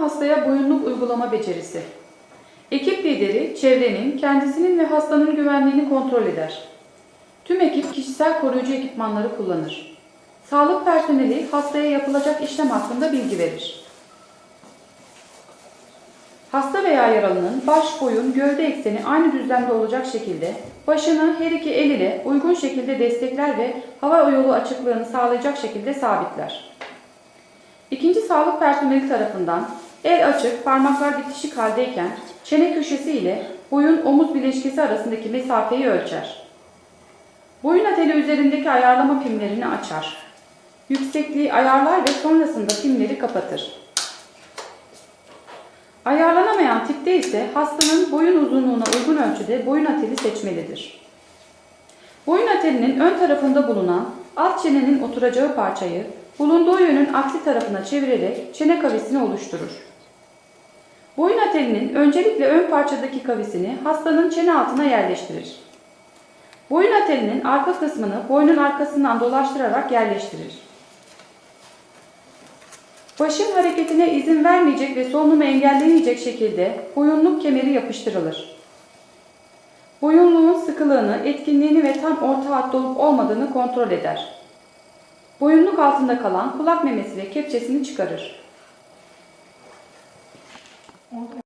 hastaya boyunluk uygulama becerisi. Ekip lideri çevrenin, kendisinin ve hastanın güvenliğini kontrol eder. Tüm ekip kişisel koruyucu ekipmanları kullanır. Sağlık personeli hastaya yapılacak işlem hakkında bilgi verir. Hasta veya yaralının baş, boyun, gövde ekseni aynı düzlemde olacak şekilde başını her iki el ile uygun şekilde destekler ve hava yolu açıklığını sağlayacak şekilde sabitler. İkinci sağlık personeli tarafından el açık, parmaklar bitişik haldeyken çene köşesi ile boyun omuz bileşkesi arasındaki mesafeyi ölçer. Boyun ateli üzerindeki ayarlama pimlerini açar. Yüksekliği ayarlar ve sonrasında pimleri kapatır. Ayarlanamayan tipte ise hastanın boyun uzunluğuna uygun ölçüde boyun ateli seçmelidir. Boyun atelinin ön tarafında bulunan alt çenenin oturacağı parçayı bulunduğu yönün aksi tarafına çevirerek çene kavisini oluşturur. Boyun atelinin öncelikle ön parçadaki kavisini hastanın çene altına yerleştirir. Boyun atelinin arka kısmını boynun arkasından dolaştırarak yerleştirir. Başın hareketine izin vermeyecek ve solunumu engelleyemeyecek şekilde boyunluk kemeri yapıştırılır. Boyunluğun sıkılığını, etkinliğini ve tam orta hatta olup olmadığını kontrol eder. Boyunluk altında kalan kulak memesi ve kepçesini çıkarır. Mu?